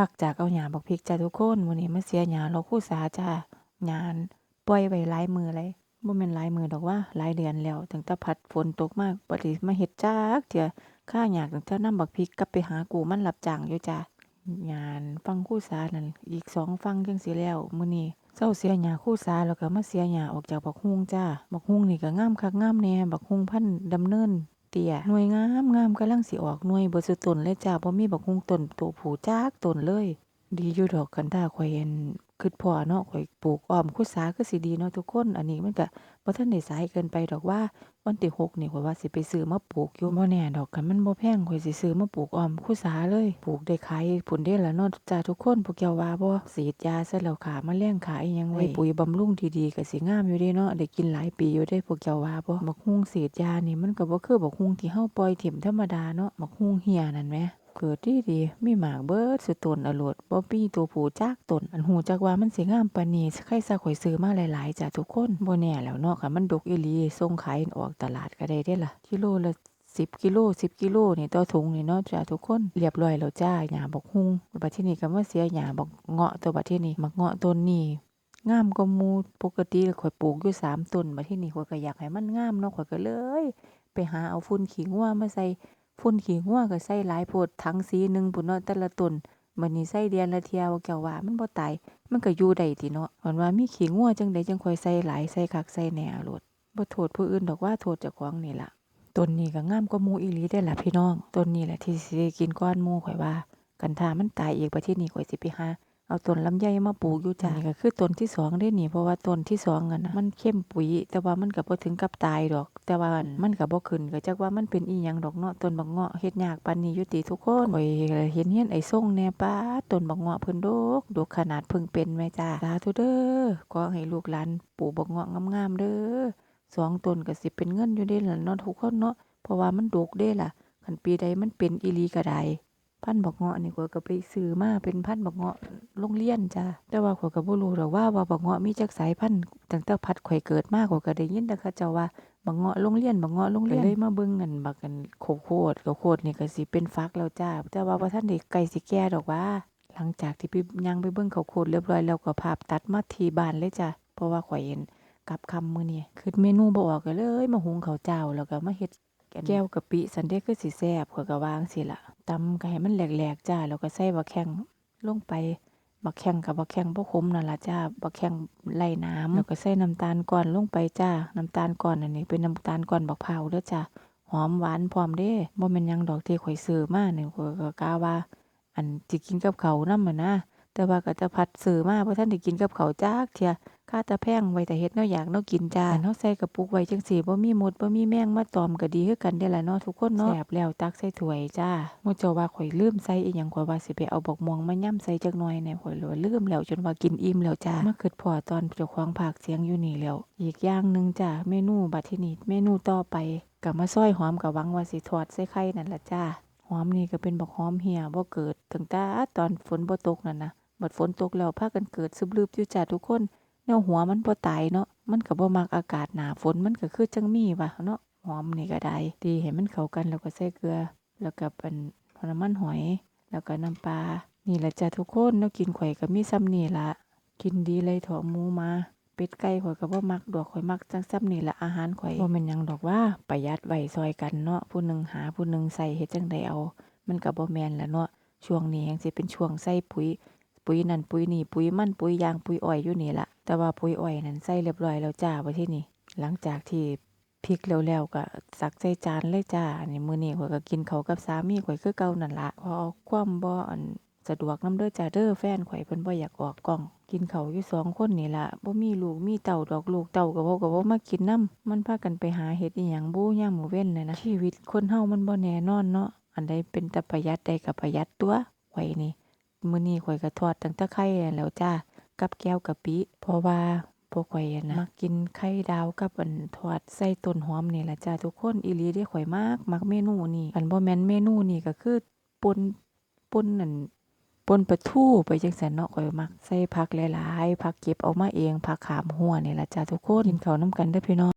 พักจากเอาหญ้าบักพริกจ้าทุกคนมื้อนี้มาเสียหญ้ารอครูสาจ้าหญ้านปล่อยไว้หลายมือเลยบ่แม่นหลายมือดอกว่าหลายเดือนแล้วตั้งแต่พัดฝนตกมาบ่ได้มาเฮ็ดจักเทื่อค่าหญ้าตั้งแต่นำบักพริกกลับไปหากูมันรับจ้างอยู่จ้าหญ้านฟังครูสานั่นอีกสองฟังจังสิแล้วมื้อนี้เซาเสียหญ้าครูสาแล้วก็มาเสียหญ้าออกจากบักฮุงจ้า บักฮุงนี่ก็งามคักงามแน่บักฮุงพันธุ์ดำเนิน เตี้ยหน่วยงามงามกำลังสิออกหน่วยเบิดสุตนเลยจ้าบ่มีบักฮุงต้นตัวผู้จักต้นเลย ดีอยู่ดอกกันถ้าข่อยเห็น คิดพอเนาะข่อยปลูกอ้อมคุสาคือสิดีเนาะทุกคน อันนี้มันก็บ่ทันได้สายเกินไปดอกว่าวันที่6นี่ข่อยว่าสิไปซื้อมาปลูกอยู่บ่แน่ดอกคันมันบ่แพงข่อยสิซื้อมาปลูกอ้อมคุสาเลย ปลูกได้ขายผลเด้ล่ะเนาะจ้าทุกคนพวกเจ้าว่าบ่ฉีดยาซะแล้วขาแมลงขาอีหยังไว้ปุ๋ยบำรุงดีๆก็สิงามอยู่เด้เนาะได้กินหลายปีอยู่เด้พวกเจ้าว่าบ่บักฮุงฉีดยานี่มันก็บ่คือบักฮุงที่เฮาปล่อยถิ่มธรรมดาเนาะบักฮุงเหี่ยนั่นแหม เกิดดีดีมีหมากเบิดสุดต้นอรวดบ่มีตัวผู้จักต้นอันหูจักว่ามันสิงามปานนี้ใครซะข่อยซื้อมาหลายๆจ้ะทุกคนบ่แน่แล้วเนาะค่ะมันดกอีหลีส่งขายออกตลาดก็ได้เด้ล่ะกิโลละ10กิโล10กิโลนี่ต่อถุงนี่เนาะจ้ะทุกคนเรียบร้อยแล้วจ้าหญ้าบักฮุงบัดที่นี้ก็มาเสียหญ้าบักเงาะตัวบัดที่นี้บักเงาะต้นนี้งามกว่าหมู่ปกติข่อยปลูกอยู่สามต้นบัดที่นี้ข่อยก็อยากให้มันงามเนาะข่อยก็เลย ไปหาเอาฝุ่นขี้งัวมาใส่ ฝุ่นขี้งัวก็ใส่หลายโพดถังสีหนึ่งปุ่นเนาะแต่ละต้นมันนี่ใส่เดือนละเทียวแก้วว่ามันบ่ตายมันก็อยู่ได้ติเนาะมันว่ามีขี้งัวจังไดจังค่อยใส่หลายใส่คักใส่แหน่โลดบ่โทษผู้อื่นดอกว่าโทษเจ้าของนี่ล่ะต้นนี้ก็งามกว่าหมู่อีหลีได้ล่ะพี่น้องต้นนี้แหละที่สิได้กินก้อนหมู่ข่อยว่า กันถ้ามันตายอีกประเทศนี้ข่อยสิไปหา เอาต้นลำไยมาปลูกอยู่จ้ะนี่ก็คือต้นที่สองได้นี่เพราะว่าต้นที่สองอะนะมันเข้มปุ๋ย แต่ว่ามันก็บ่ถึงกับตายดอก แต่ว่ามันก็บ่ขึ้นก็จักว่ามันเป็นอีหยังดอกเนาะต้นบักเงาะเฮ็ดยากปานนี้อยู่ติทุกคนข่อยเห็นเฮียนไอ้ส่งแน่ป้าดต้นบักเงาะเพิ่นดกดกขนาดเพิ่งเป็นแม่จ้าสาธุเด้อขอให้ลูกหลานปลูกบักเงาะงามๆเด้อสองต้นก็สิเป็นเงินอยู่เด้ล่ะเนาะทุกคนเนาะเพราะว่ามันดกเด้ล่ะคันปีใดมันเป็นอีหลีก็ได้ พันธ์บักเงาะนี่ข้อยก็ไปซื้อมาเป็นพันธ์บักเงาะโรงเรียนจ้ะแต่ว่าข้อยก็บ่รู้ดอกว่าว่าบักเงาะมีจักสายพันธุ์ตั้งแต่พัดข่อยเกิดมาข้อยก็ได้ยินแต่เขาเจ้าว่าบักเงาะโรงเรียนบักเงาะโรงเรียนเลยมาเบิ่งกันบักกันโคโคดข้าวโคดนี่ก็สิเป็นฟักแล้วจ้าแต่ว่าบ่ทันได้ใกลสิแก่ดอกว่า หลังจากที่ไปย่างไปเบิ่งเขาโคดเรียบร้อยแล้วก็ภาพตัดมาที่บ้านเลยจ้ะเพราะว่าข่อยเห็นกับคำมื้อนี้คิดเมนูบ่ออกก็เลย มาหุงข้าวเจ้าแล้วก็มาเฮ็ดแก้วกะปิสันเดคือสิแซ่บข้อยก็วางสิล่ะ ตำก็ให้มันแหลกๆจ้า แล้วก็ใส่บักแข้งลงไป บักแข้งกับบักแข้งบ่ขมนั่นล่ะจ้า บักแข้งไล่น้ำแล้วก็ใส่น้ำตาลก่อนลงไปจ้า น้ำตาลก่อนอันนี้เป็นน้ำตาลก่อนบักพร้าเด้อจ้า หอมหวานพร้อมเด้บ่แม่นยังดอกที่ข่อยซื้อมาเนี่ยก็กะว่า อันสิกินกับเข้าวนำอะนะ แต่ว่าก็จะพัดซื้อมาบ่ทันได้กินกับเข้าจักเที่ย ค่าแตะแพงไว้แต่เฮ็ดแนวอยากแนวกินจ้าเฮาใส่กระปุกไว้จังซี่บ่มีมดบ่มีแมงมาตอมก็ดีคือกันเด้ล่ะเนาะทุกคนเนาะแซ่บแล้วตักใส่ถ้วยจ้าหมู่เจ้าว่าข่อยลืมใส่อีหยังข่อยว่าสิไปเอาบักม่วงมาย่ำใส่จักหน่อยแหน่ข่อยเลยลืมแล้วจนว่ากินอิ่มแล้วจ้ามาคิดพอตอนเจ้าของภาคเสียงอยู่นี่แล้ว อีกอย่างหนึงจ้าเมนูบัดทีนี้เมนูต่อไปก็มาซอยหอมก็หวังว่าสิทอดใส่ไข่นั่นล่ะจ้าหอมนี่ก็เป็นบักหอมเหี่ยบ่เกิดตั้งแต่ตอนฝนบ่ตกนั่นนะบัดฝนตกแล้วพากันเกิดซึบลืบอยู่จ้าทุกคน แนวหัวมันบ่ตายเนาะมันก็บ่มักอากาศหนาฝนมันก็คือจังมีว่ะเนาะหอมนี่ก็ได้ตีให้มันเข้ากันแล้วก็ใส่เกลือ แล้วก็เป็นน้ำมันหอย แล้วก็น้ำปลานี่แหละจ้ะทุกคนแนวกินข่อยก็มีซ้ำนี่ละกินดีเลยถาะหมูมาเป็ดไก่ข่อยก็บ่มักดอกข่อยมักจังซ้ำนี่ละอาหารข่อยบ่แม่นหยังดอกว่าประหยัดไว้ซอยกันเนาะผู้หนึงหาผู้หนึงใส่เฮ็ดจังไดเอา มันก็บ่แม่นละเนาะช่วงนี้ยังสิเป็นช่วงใส่ปุ๋ย ปุ๋ยนั่นปุ๋ยนี่ปุ๋ยมันปุ๋ยยางปุ๋ยอ้อยอยู่นี่ละแต่ว่าปุ๋ยอ้อยนั่นใส่เรียบร้อยแล้วจ้าไว้ที่นี่ หลังจากที่พริกแล้วๆก็สักใส่จานเลยจ้านนี้มื้อนี้ข่อยก็กินเขากับสามีข่อยคือเก่านั่นละพอความบ่อันสะดวกนำเด้อจ้าเด้อแฟนข่อยเพิ่นบ่อยากออกกล้องกินเขาอยู่สองคนนี่ละบ่มีลูกมีเต่าดอกลูกเต่าก็บ่ก็บ่มากินนํมันพากันไปหาเฮ็ดอีหยังบูยามมื้อเว้นน่ะนะชีวิตคนเฮามันบ่แน่นอนเนาะอันใดเป็นตะประหยัดได้ก็ประหยัดตัวไว้นี่ มื้อนี้ข่อยก็ทอดตั้งแต่ไข่แล้วจ้ากับแก้วกะปิ เพราะว่าพวกข่อยนะมักกินไข่ดาวกับอันทอดใส่ต้นหอมนี่ล่ะจ้าทุกคนอีหลีเด้ข่อยมักมักเมนูนี้อันบ่แม่นเมนูนี้ก็คือปนปนนั่นปนปลาทูไปจังซั่นเนาะข่อยมักใส่ผักหลายๆผักเก็บเอามาเองผักขามหัวนี่ล่ะจ้าทุกคนกินข้าวนำกันเด้อพี่น้อง